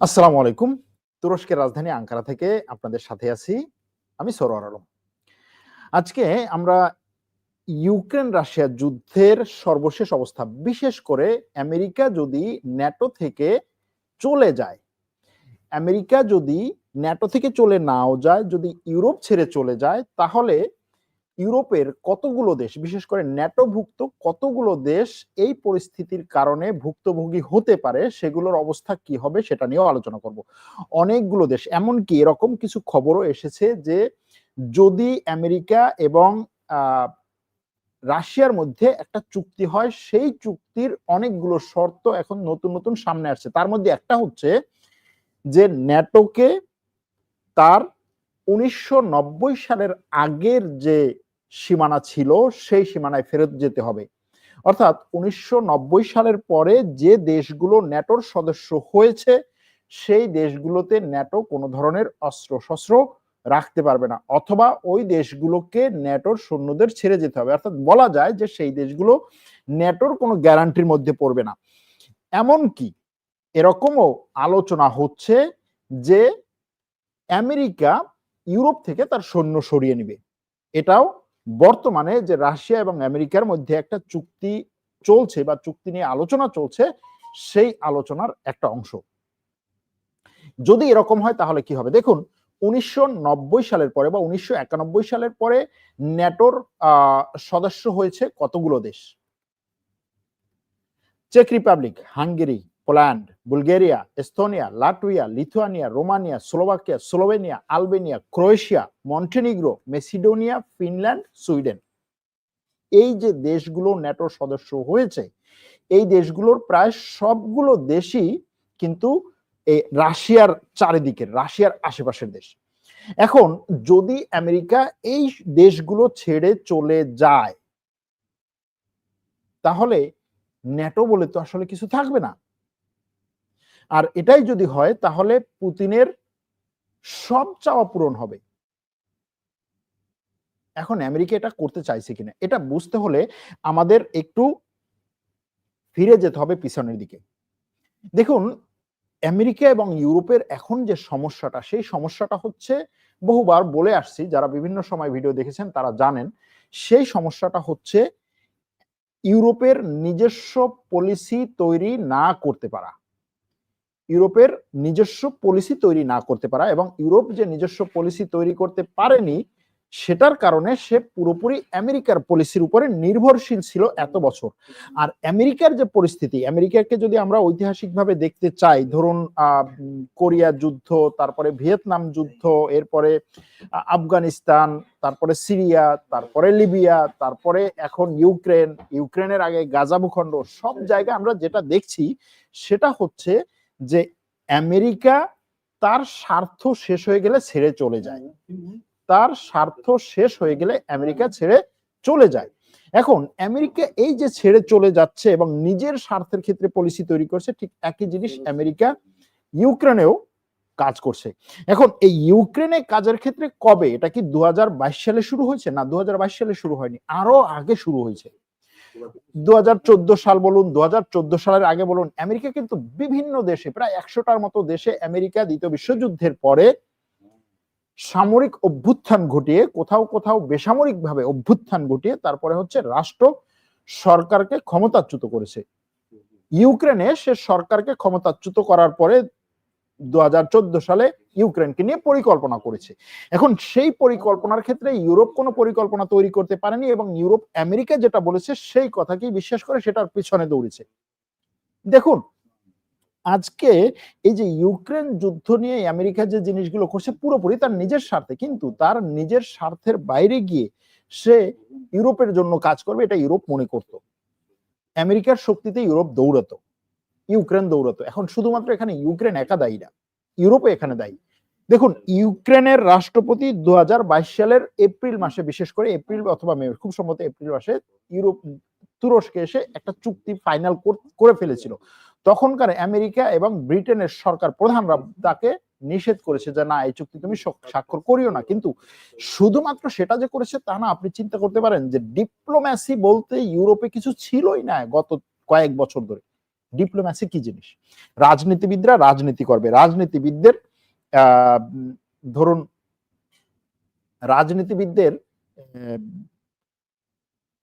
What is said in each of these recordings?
আসসালামু আলাইকুম। তুরস্কের রাজধানী আঙ্কারা থেকে আপনাদের সাথে আছি আমি সরোয়ার আলম। আজকে আমরা ইউক্রেন রাশিয়া যুদ্ধের সর্বশেষ অবস্থা, বিশেষ করে আমেরিকা যদি ন্যাটো থেকে চলে যায়, আমেরিকা যদি ন্যাটো থেকে চলে নাও যায়, যদি ইউরোপ ছেড়ে চলে যায়, তাহলে ইউরোপের কতগুলো দেশ, বিশেষ করে ন্যাটোভুক্ত কতগুলো দেশ এই পরিস্থিতির কারণে ভুক্তভোগী হতে পারে, সেগুলোর অবস্থা কি হবে সেটা নিয়েও আলোচনা করব। অনেকগুলো দেশ, এমনকি এরকম কিছু খবরও এসেছে যে যদি আমেরিকা এবং রাশিয়ার মধ্যে একটা চুক্তি হয়, সেই চুক্তির অনেকগুলো শর্ত এখন নতুন নতুন সামনে আসছে। তার মধ্যে একটা হচ্ছে যে ন্যাটোকে তার উনিশশো নব্বই সালের আগের যে সীমানা ছিল, সেই সীমানায় ফেরত যেতে হবে। অর্থাৎ উনিশশো নব্বই সালের পরে যে দেশগুলো ন্যাটোর সদস্য হয়েছে, সেই দেশগুলোতে ন্যাটো কোনো ধরনের অস্ত্র শস্ত্র রাখতে পারবে না, অথবা ওই দেশগুলোকে ন্যাটোর সৈন্যদের ছেড়ে যেতে হবে। অর্থাৎ বলা যায় যে সেই দেশগুলো ন্যাটোর কোনো গ্যারান্টির মধ্যে পড়বে না। এমনকি এরকমও আলোচনা হচ্ছে যে আমেরিকা ইউরোপ থেকে তার সৈন্য সরিয়ে নিবে। এটাও বর্তমানে যে রাশিয়া এবং আমেরিকার মধ্যে একটা চুক্তি চলছে বা চুক্তি নিয়ে আলোচনা চলছে, সেই আলোচনার একটা অংশ। যদি এরকম হয় তাহলে কি হবে? দেখুন, উনিশশো নব্বই সালের পরে বা উনিশশো একানব্বই সালের পরে ন্যাটোর সদস্য হয়েছে কতগুলো দেশ? Check Republic Hungary Poland, Bulgaria, Estonia Latvia Lithuania, Romania, Slovakia, Slovenia, Albania, Croatia, Montenegro, Macedonia, Finland, Sweden. এই যে দেশগুলো ন্যাটো সদস্য হয়েছে, এই দেশগুলোর প্রায় সবগুলো দেশই কিন্তু এই রাশিয়ার চারিদিকের রাশিয়ার আশেপাশের দেশ। এখন যদি আমেরিকা এই দেশগুলো ছেড়ে চলে যায়, তাহলে ন্যাটো বলে তো আসলে কিছু থাকবে না। আর এটাই যদি হয়, তাহলে পুতিনের সব চাওয়া পূরণ হবে। এখন আমেরিকা এটা করতে চাইছে কিনা, এটা বুঝতে হলে আমাদের একটু ফিরে যেতে হবে পিছনের দিকে। দেখুন, আমেরিকা এবং ইউরোপের এখন যে সমস্যাটা, সেই সমস্যাটা হচ্ছে, বহুবার বলে আসছি, যারা বিভিন্ন সময় ভিডিও দেখেছেন তারা জানেন, সেই সমস্যাটা হচ্ছে ইউরোপের নিজস্ব পলিসি তৈরি না করতে পারা। ইউরোপের নিজস্ব পলিসি তৈরি না করতে পারা এবং ইউরোপ যে নিজস্ব পলিসি তৈরি করতে পারেনি, সেটার কারণে সে পুরোপুরি আমেরিকার পলিসির উপরে নির্ভরশীল ছিল এত বছর। আর আমেরিকার যে পরিস্থিতি, আমেরিকাকে যদি আমরা ঐতিহাসিকভাবে দেখতে চাই, ধরুন কোরিয়া যুদ্ধ, তারপরে ভিয়েতনাম যুদ্ধ, এরপরে আফগানিস্তান, তারপরে সিরিয়া, তারপরে লিবিয়া, তারপরে এখন ইউক্রেন, ইউক্রেনের আগে গাজা ভূখণ্ড সব জায়গায় আমরা যেটা দেখছি, সেটা হচ্ছে যে আমেরিকা তার স্বার্থ শেষ হয়ে গেলে ছেড়ে চলে যায়। তার স্বার্থ শেষ হয়ে গেলে আমেরিকা ছেড়ে চলে যায়। এখন আমেরিকা এই যে ছেড়ে চলে যাচ্ছে এবং নিজের স্বার্থের ক্ষেত্রে পলিসি তৈরি করছে, ঠিক একই জিনিস আমেরিকা ইউক্রেনেও কাজ করছে। এখন এই ইউক্রেনে কাজের ক্ষেত্রে কবে? এটা কি দু হাজার বাইশ সালে শুরু হয়েছে? না দু হাজার বাইশ সালে শুরু হয়নি, আরও আগে শুরু হয়েছে। দু হাজার চোদ্দ সাল বলুন দু হাজার চোদ্দ সালের আগে বলুন, আমেরিকা কিন্তু বিভিন্ন দেশে, প্রায় একশোটার মতো দেশে আমেরিকা দ্বিতীয় বিশ্বযুদ্ধের পরে সামরিক অভ্যুত্থান ঘটিয়ে, কোথাও কোথাও বেসামরিক ভাবে অভ্যুত্থান ঘটিয়ে, তারপরে হচ্ছে রাষ্ট্র সরকারকে ক্ষমতাচ্যুত করেছে। ইউক্রেনে সে সরকারকে ক্ষমতাচ্যুত করার পরে দু হাজার চোদ্দ সালে ইউক্রেনকে নিয়ে পরিকল্পনা করেছে। এখন সেই পরিকল্পনার ক্ষেত্রে ইউরোপ কোনো পরিকল্পনা তৈরি করতে পারেনি এবং ইউরোপ আমেরিকা যেটা বলেছে সেই কথাকেই বিশ্বাস করে সেটার পিছনে দৌড়েছে। দেখুন, আজকে এই যে ইউক্রেন যুদ্ধ নিয়ে আমেরিকা যে জিনিসগুলো করছে পুরোপুরি তার নিজের স্বার্থে, কিন্তু তার নিজের স্বার্থের বাইরে গিয়ে সে ইউরোপের জন্য কাজ করবে, এটা ইউরোপ মনে করত। আমেরিকার শক্তিতে ইউরোপ দৌড়াতো। ইউক্রেন দৌড়াতো এখন শুধুমাত্র এখানে ইউক্রেন একা দায়ী না ইউরোপে এখানে দায়ী। দেখুন, ইউক্রেনের রাষ্ট্রপতি দু হাজার বাইশ সালের এপ্রিল মাসে, বিশেষ করে এপ্রিল অথবা মে, খুব সম্ভবত এপ্রিল মাসে ইউরোপ, তুরস্কে এসে একটা চুক্তি ফাইনাল করে ফেলেছিল। তখনকার আমেরিকা এবং ব্রিটেনের সরকার প্রধানরা তাকে নিষেধ করেছে যে, না, এই চুক্তি তুমি স্বাক্ষর করিও না। কিন্তু শুধুমাত্র সেটা যে করেছে তা না, আপনি চিন্তা করতে পারেন যে, ডিপ্লোম্যাসি বলতে ইউরোপে কিছু ছিলই না গত কয়েক বছর ধরে। ডিপ্লোম্যাসি কি জিনিস? রাজনীতিবিদরা রাজনীতি করবে। রাজনীতিবিদদের ধরুন, রাজনীতিবিদদের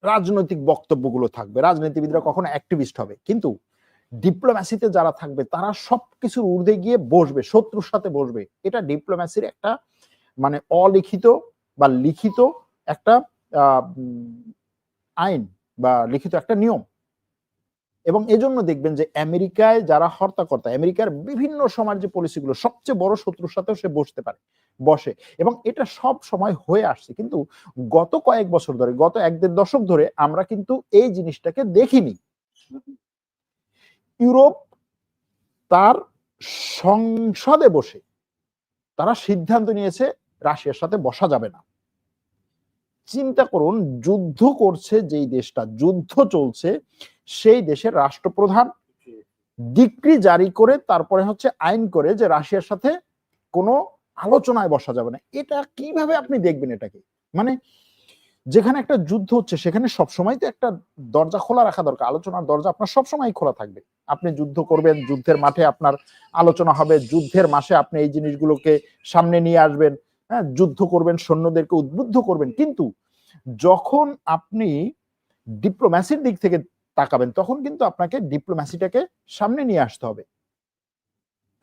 রাজনৈতিক বক্তব্যগুলো থাকবে। রাজনীতিবিদরা কখনো অ্যাক্টিভিস্ট হবে। কিন্তু ডিপ্লোম্যাসিতে যারা থাকবে, তারা সবকিছুর ঊর্ধ্বে গিয়ে বসবে, শত্রুর সাথে বসবে। এটা ডিপ্লোম্যাসির একটা মানে অলিখিত বা লিখিত একটা আইন বা লিখিত একটা নিয়ম। এবং এজন্য দেখবেন যে আমেরিকায় যারা হর্তাকর্তা, আমেরিকার বিভিন্ন সমাজ যে পলিসিগুলো সবচেয়ে বড় শত্রুর সাথেও সে বসতে পারে, বসে। এবং এটা সব সময় হয়ে আসছে। কিন্তু গত কয়েক বছর ধরে, গত এক দেড় দশক ধরে আমরা কিন্তু এই জিনিসটাকে দেখিনি। ইউরোপ তার সংসদে বসে তারা সিদ্ধান্ত নিয়েছে, রাশিয়ার সাথে বসা যাবে না। চিন্তা করুন, যুদ্ধ করছে যেই দেশটা, যুদ্ধ চলছে সেই দেশের রাষ্ট্রপ্রধান ডিক্রি জারি করে তারপরে হচ্ছে আইন করে যে রাশিয়ার সাথে কোনো আলোচনায় বসা যাবে না। এটা কীভাবে আপনি দেখবেন এটাকে? মানে যেখানে একটা যুদ্ধ হচ্ছে সেখানে সবসময় তো একটা দরজা খোলা রাখা দরকার। আলোচনার দরজা আপনার সবসময় খোলা থাকবে। আপনি যুদ্ধ করবেন যুদ্ধের মাঠে আপনার আলোচনা হবে যুদ্ধের মাসে আপনি এই জিনিসগুলোকে সামনে নিয়ে আসবেন হ্যাঁ যুদ্ধ করবেন সৈন্যদেরকে উদ্বুদ্ধ করবেন। কিন্তু যখন আপনি ডিপ্লোম্যাসির দিক থেকে তাকাবেন, তখন কিন্তু আপনাকে ডিপ্লোম্যাসিটাকে সামনে নিয়ে আসতে হবে।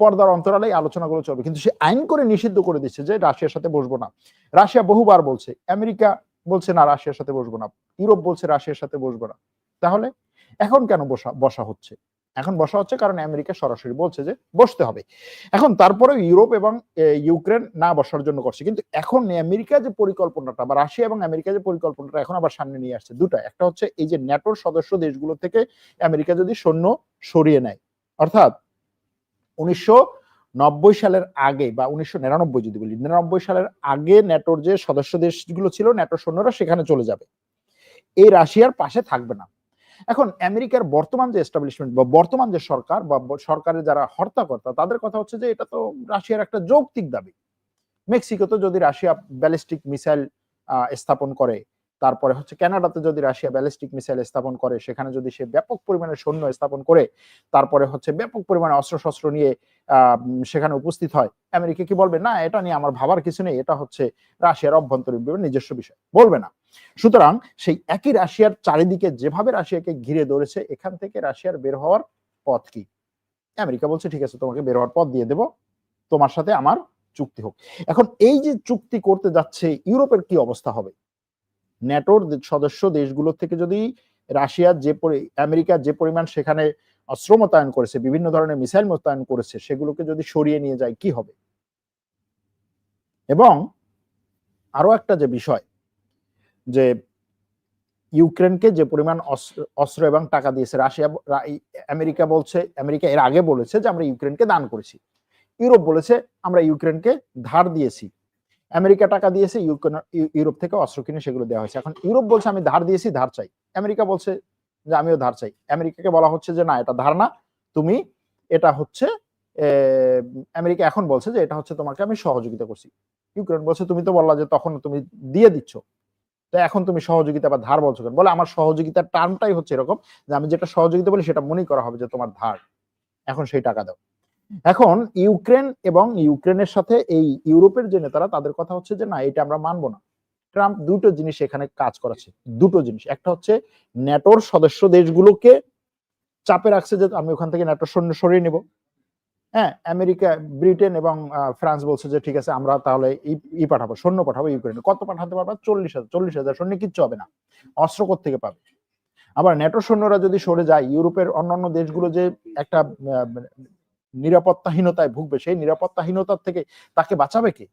পর্দার অন্তরালে আলোচনাগুলো চলবে। কিন্তু সে আইন করে নিষিদ্ধ করে দিচ্ছে যে রাশিয়ার সাথে বসবো না। রাশিয়া বহুবার বলছে, আমেরিকা বলছে, না, রাশিয়ার সাথে বসবো না। ইউরোপ বলছে, রাশিয়ার সাথে বসবো না। তাহলে এখন কেন বসা বসা হচ্ছে? এখন বসা হচ্ছে কারণ আমেরিকা সরাসরি বলছে যে বসতে হবে। এখন তারপরে ইউরোপ এবং ইউক্রেন না বসার জন্য করছে। কিন্তু এখন আমেরিকা যে পরিকল্পনাটা বা রাশিয়া এবং আমেরিকা যে পরিকল্পনাটা এখন আবার সামনে নিয়ে আসছে দুটা। একটা হচ্ছে এই যে ন্যাটোর সদস্য দেশগুলো থেকে আমেরিকা যদি সৈন্য সরিয়ে নেয়, অর্থাৎ উনিশশো নব্বই সালের আগে বা উনিশশো নিরানব্বই যদি বলি, নিরানব্বই সালের আগে ন্যাটোর যে সদস্য দেশগুলো ছিল ন্যাটোর সৈন্যরা সেখানে চলে যাবে। এই রাশিয়ার পাশে থাকবে না। এখন আমেরিকার বর্তমান যে এস্টাবলিশমেন্ট বা বর্তমান যে সরকার বা সরকারের যারা হর্তাকর্তা, তাদের কথা হচ্ছে যে এটা তো রাশিয়ার একটা যৌক্তিক দাবি। মেক্সিকোতে যদি রাশিয়া ব্যালিস্টিক মিসাইল স্থাপন করে, তারপরে হচ্ছে কানাডাতে যদি রাশিয়া ব্যালিস্টিক মিসাইল স্থাপন করে, সেখানে যদি সে ব্যাপক পরিমাণে সৈন্য স্থাপন করে, তারপরে হচ্ছে ব্যাপক পরিমাণে অস্ত্রশস্ত্র নিয়ে সেখানে উপস্থিত হয়, আমেরিকা কি বলবে, না, এটা নিয়ে আমার ভাবার কিছু নেই, এটা হচ্ছে রাশিয়ার অভ্যন্তরীণ, নিজস্ব বিষয়। বলবে না। সুতরাং সেই একই রাশিয়ার চারিদিকে যেভাবে রাশিয়াকে ঘিরে ধরেছে, এখান থেকে রাশিয়ার বের হওয়ার পথ কি? আমেরিকা বলছে, ঠিক আছে, তোমাকে বের হওয়ার পথ দিয়ে দেব। তোমার সাথে আমার চুক্তি হোক। এখন এই যে চুক্তি করতে যাচ্ছে, ইউরোপের কি অবস্থা হবে? ন্যাটোর সদস্য দেশগুলো থেকে যদি রাশিয়ার যে আমেরিকা যে পরিমাণ সেখানে অস্ত্র মোতায়েন করেছে, বিভিন্ন ধরনের মিসাইল মোতায়েন করেছে, সেগুলোকে যদি সরিয়ে নিয়ে যায়, কি হবে? এবং আরও একটা যে বিষয় যে ইউক্রেনকে যে পরিমাণ অস্ত্র এবং টাকা দিয়েছে, রাশিয়া আমেরিকা বলছে, আমেরিকা এর আগে বলেছে যে আমরা ইউক্রেনকে দান করেছি। ইউরোপ বলেছে আমরা ইউক্রেনকে ধার দিয়েছি। আমেরিকা টাকা দিয়েছে, ইউক্রেন ইউরোপ থেকে অস্ত্র কিনে সেগুলো দেওয়া হয়েছে। এখন ইউরোপ বলছে, আমি ধার দিয়েছি, ধার চাই। আমেরিকা বলছে যে, আমিও ধার চাই। আমেরিকাকে বলা হচ্ছে যে, না, এটা ধার না। তুমি এটা হচ্ছে আমেরিকা এখন বলছে যে, এটা হচ্ছে তোমাকে আমি সহযোগিতা করছি। ইউক্রেন বলছে, তুমি তো বললা যে, তখন তুমি দিয়ে দিচ্ছ। তো এখন তুমি সহযোগিতা বা ধার বলছো কেন? বলে, আমার সহযোগিতার টার্মটাই হচ্ছে এরকম যে আমি যেটা সহযোগিতা বলি সেটা মনে করা হবে যে তোমার ধার। এখন সেই টাকা দাও। এখন ইউক্রেন এবং ইউক্রেনের সাথে এই ইউরোপের যে নেতারা, তাদের কথা হচ্ছে যে না, এটা আমরা মানবো না। ট্রাম্প দুটো জিনিস এখানে কাজ করাচ্ছে। দুটো জিনিস। একটা হচ্ছে ন্যাটোর সদস্য দেশগুলোকে চাপে রাখছে যে আমি ওখান থেকে ন্যাটোর সৈন্য সরিয়ে নিব। হ্যাঁ আমেরিকা, ব্রিটেন এবং ফ্রান্স বলছে যে, ঠিক আছে, আমরা তাহলে ই- পাঠাবো, সৈন্য পাঠাবো ইউক্রেনে। কত পাঠাতে পারবা? চল্লিশ হাজার চল্লিশ হাজার সৈন্য কিচ্ছু হবে না। অস্ত্র থেকে পাবে? আবার ন্যাটো সৈন্যরা যদি সরে যায়, ইউরোপের অন্যান্য দেশগুলো যে একটা নিরাপত্তাহীনতায় ভুগবে, সেই নিরাপত্তাহীনতার থেকে তাকে বাঁচাবে কে?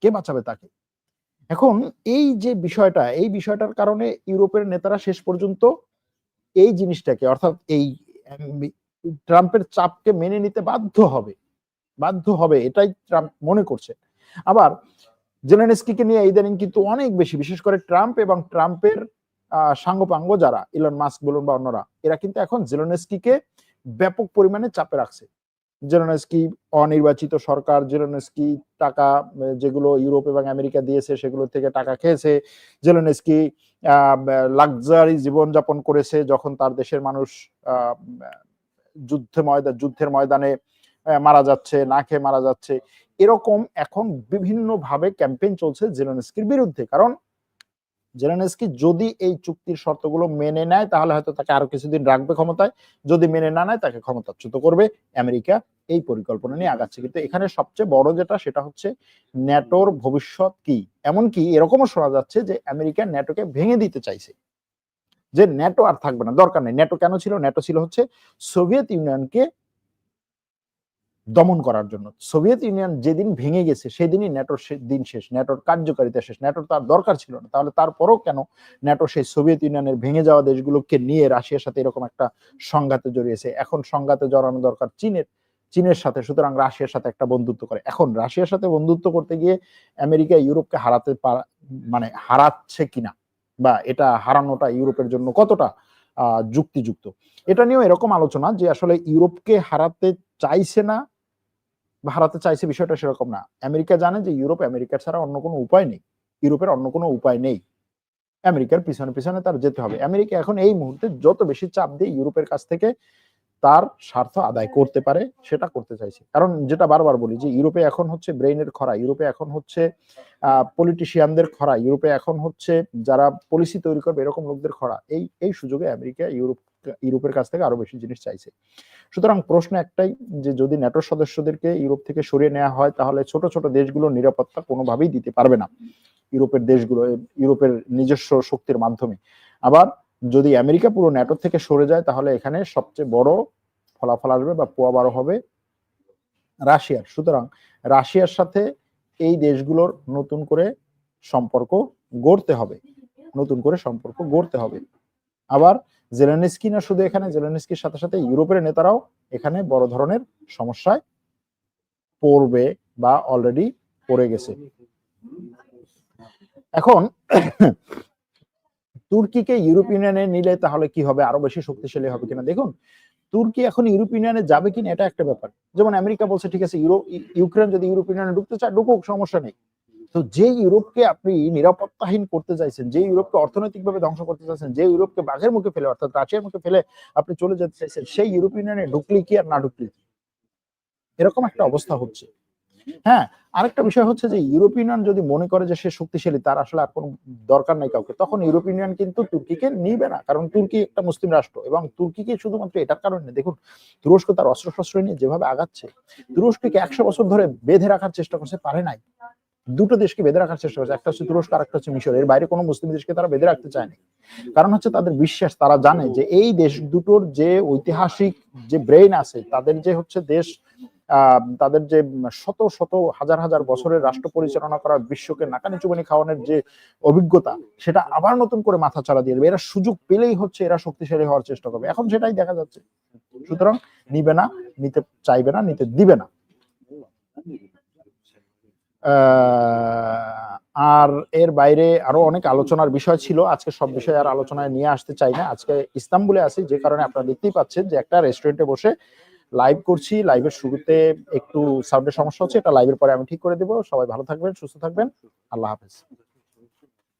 কে বাঁচাবে তাকে? এখন এই যে বিষয়টা, এই বিষয়টার কারণে ইউরোপের নেতারা শেষ পর্যন্ত এই জিনিসটাকে, অর্থাৎ এই ট্রাম্পের চাপকে মেনে নিতে বাধ্য হবে। বাধ্য হবে, এটাই ট্রাম্প মনে করছে। আবার জেলেনস্কিকে নিয়ে ইদানিং কিন্তু অনেক বেশি, বিশেষ করে ট্রাম্প এবং ট্রাম্পের সাঙ্গপাঙ্গ যারা ইলন মাস্ক বলুন বা অন্যরা, এরা কিন্তু এখন জেলেনস্কিকে ব্যাপক পরিমাণে চাপে রাখছে। জেলেনস্কি, অনির্বাচিত সরকার, জেলেনস্কি টাকা যেগুলো ইউরোপ এবং আমেরিকা দিয়েছে, সেগুলো থেকে টাকা খেয়েছে। জেলেনস্কি লাক্সারি জীবনযাপন করেছে, যখন তার দেশের মানুষ যুদ্ধে ময়দান যুদ্ধের ময়দানে মারা যাচ্ছে, না খেয়ে মারা যাচ্ছে, এরকম এখন বিভিন্ন ভাবে ক্যাম্পেইন চলছে জেলেনস্কির বিরুদ্ধে। কারণ জেলেনস্কি যদি এই চুক্তির শর্তগুলো মেনে নেয়, তাহলে হয়তো তাকে আরও কিছুদিন রাখবে ক্ষমতায়। যদি মেনে না নেয়, তাকে ক্ষমতাচ্যুত করবে আমেরিকা। এই পরিকল্পনা নিয়ে আগাচ্ছে। কিন্তু এখানে সবচেয়ে বড় যেটা, সেটা হচ্ছে ন্যাটোর ভবিষ্যৎ কি? এমনকি এরকমও শোনা যাচ্ছে যে আমেরিকা ন্যাটোকে ভেঙে দিতে চাইছে। যে ন্যাটো আর থাকবে না, দরকার নেই। ন্যাটো কেন ছিল? ন্যাটো ছিল হচ্ছে সোভিয়েত ইউনিয়নকে দমন করার জন্য। সোভিয়েত ইউনিয়ন যেদিন ভেঙে গেছে, সেদিনই ন্যাটোর সে- দিন শেষ। ন্যাটোর কার্যকারিতা শেষ। ন্যাটোর তার দরকার ছিল না। তাহলে তারপরও কেন ন্যাটো সেই সোভিয়েত ইউনিয়নের ভেঙে যাওয়া দেশগুলোকে নিয়ে রাশিয়ার সাথে এরকম একটা সংঘাতে জড়িয়েছে? এখন সংঘাতে জড়ানো দরকার চীনের চীনের সাথে। সুতরাং রাশিয়ার সাথে একটা বন্ধুত্ব করে। এখন রাশিয়ার সাথে বন্ধুত্ব করতে গিয়ে আমেরিকা ইউরোপকে হারাতে পারা মানে হারাচ্ছে কিনা? বা এটা হারানোটা ইউরোপের জন্য কতটা যুক্তিযুক্ত। এটা নিয়েও এরকম আলোচনা যে আসলে ইউরোপকে হারাতে চাইছে না হারাতে চাইছে বিষয়টা সেরকম না। আমেরিকা জানে যে ইউরোপ আমেরিকা ছাড়া অন্য কোনো উপায় নেই। ইউরোপের অন্য কোনো উপায় নেই। আমেরিকার পিছনে পিছনে তার যেতে হবে। আমেরিকা এখন এই মুহূর্তে যত বেশি চাপ দিয়ে ইউরোপের কাছ থেকে তার স্বার্থ আদায় করতে পারে, সেটা করতে চাইছে। কারণ যেটা বারবার বলি যে ইউরোপে এখন হচ্ছে ব্রেইনের খরা, ইউরোপে এখন হচ্ছে পলিটিশিয়ানদের খরা, ইউরোপে এখন হচ্ছে যারা পলিসি তৈরি করবে এরকম লোকদের খরা, এই এই সুযোগে আমেরিকা ইউরোপ, ইউরোপের কাছ থেকে আরও বেশি জিনিস চাইছে। সুতরাং প্রশ্ন একটাই যে যদি ন্যাটোর সদস্যদেরকে ইউরোপ থেকে সরিয়ে নেওয়া হয়, তাহলে ছোট ছোট দেশগুলো নিরাপত্তা কোনোভাবেই দিতে পারবে না। ইউরোপের দেশগুলো ইউরোপের নিজস্ব শক্তির মাধ্যমে। আবার যদি আমেরিকা পুরো ন্যাটো থেকে সরে যায়, তাহলে এখানে সবচেয়ে বড় ফলাফল আসবে বা পোয়া বারো হবে রাশিয়ার। সুতরাং রাশিয়ার সাথে এই দেশগুলোর নতুন করে সম্পর্ক গড়তে হবে। নতুন করে সম্পর্ক গড়তে হবে। আবার জেলেনস্কি না শুধু এখানে, জেলেনস্কির সাথে সাথে ইউরোপের নেতারাও এখানে বড় ধরনের সমস্যায় পড়বে বা অলরেডি পড়ে গেছে। এখন তুর্কিকে ইউরোপ ইউনিয়নে নিলে তাহলে কি হবে? আরও বেশি শক্তিশালী হবে কিনা? দেখুন তুর্কি এখন ইউরোপ ইউনিয়নে যাবে কিনা এটা একটা ব্যাপার। যেমন আমেরিকা বলছে ঠিক আছে ইউরো ইউক্রেন যদি ইউরোপ ইউনিয়নে ঢুকতে চায় ঢুকুক সমস্যা নেই। তো যে ইউরোপকে আপনি নিরাপত্তাহীন করতে চাইছেন যে ইউরোপকে অর্থনৈতিকভাবে ধ্বংস করতে চাইছেন যে ইউরোপকে বাঘের মুখে ফেলে অর্থাৎ রাশিয়ার মুখে ফেলে আপনি চলে যেতে চাইছেন সেই ইউরোপ ইউনিয়নে ঢুকলি কি আর না ঢুকলি কি? এরকম একটা অবস্থা হচ্ছে। হ্যাঁ আরেকটা বিষয় হচ্ছে যে ইউরোপ ইউনিয়ন যদি মনে করে যে সে শক্তিশালী, তার আসলে আর কোনো দরকার নাই কাউকে, তখন ইউরোপ ইউনিয়ন কিন্তু তুর্কিকে নিবে না, কারণ তুর্কি একটা মুসলিম রাষ্ট্র এবং তুর্কিকে শুধুমাত্র এটার কারণে দেখুন, তুরস্ক তার অস্ত্র শস্ত্র নিয়ে যেভাবে আগাচ্ছে, তুরস্ককে একশো বছর ধরে বেঁধে রাখার চেষ্টা করছে? পারে নাই। দুটো দেশকে বেঁধে রাখার চেষ্টা করছে, একটা হচ্ছে তুরস্ক আর একটা হচ্ছে মিশর। এর বাইরে কোনো মুসলিম দেশকে তারা বেঁধে রাখতে চায়নি। কারণ হচ্ছে তাদের বিশ্বাস, তারা জানে যে এই দেশ দুটোর যে ঐতিহাসিক যে ব্রেইন আছে, তাদের যে হচ্ছে দেশ তাদের যে শত শত হাজার হাজার বছরের রাষ্ট্র পরিচালনা করা বিশ্বকে নাকানি চুবানি খাওয়ানোর যে অভিজ্ঞতা সেটা আবার নতুন করে মাথা চালা দিয়ে দেবে। এরা সুযোগ পেলেই হচ্ছে এরা শক্তিশালী হওয়ার চেষ্টা করবে। এখন সেটাই দেখা যাচ্ছে। সুতরাং নিবে না নিতে চাইবে না নিতে দিবে না। আর এর বাইরে আরও অনেক আলোচনার বিষয় ছিল। আজকে সব বিষয় আর আলোচনায় নিয়ে আসতে চাই না। আজকে ইস্তাম্বুলে আছি যে কারণে আপনারা দেখতেই পাচ্ছেন যে একটা রেস্টুরেন্টে বসে লাইভ করছি লাইভের শুরুতে একটু সাউন্ডের সমস্যা হচ্ছে, এটা লাইভের পরে আমি ঠিক করে দেবো। সবাই ভালো থাকবেন, সুস্থ থাকবেন। আল্লাহ হাফেজ।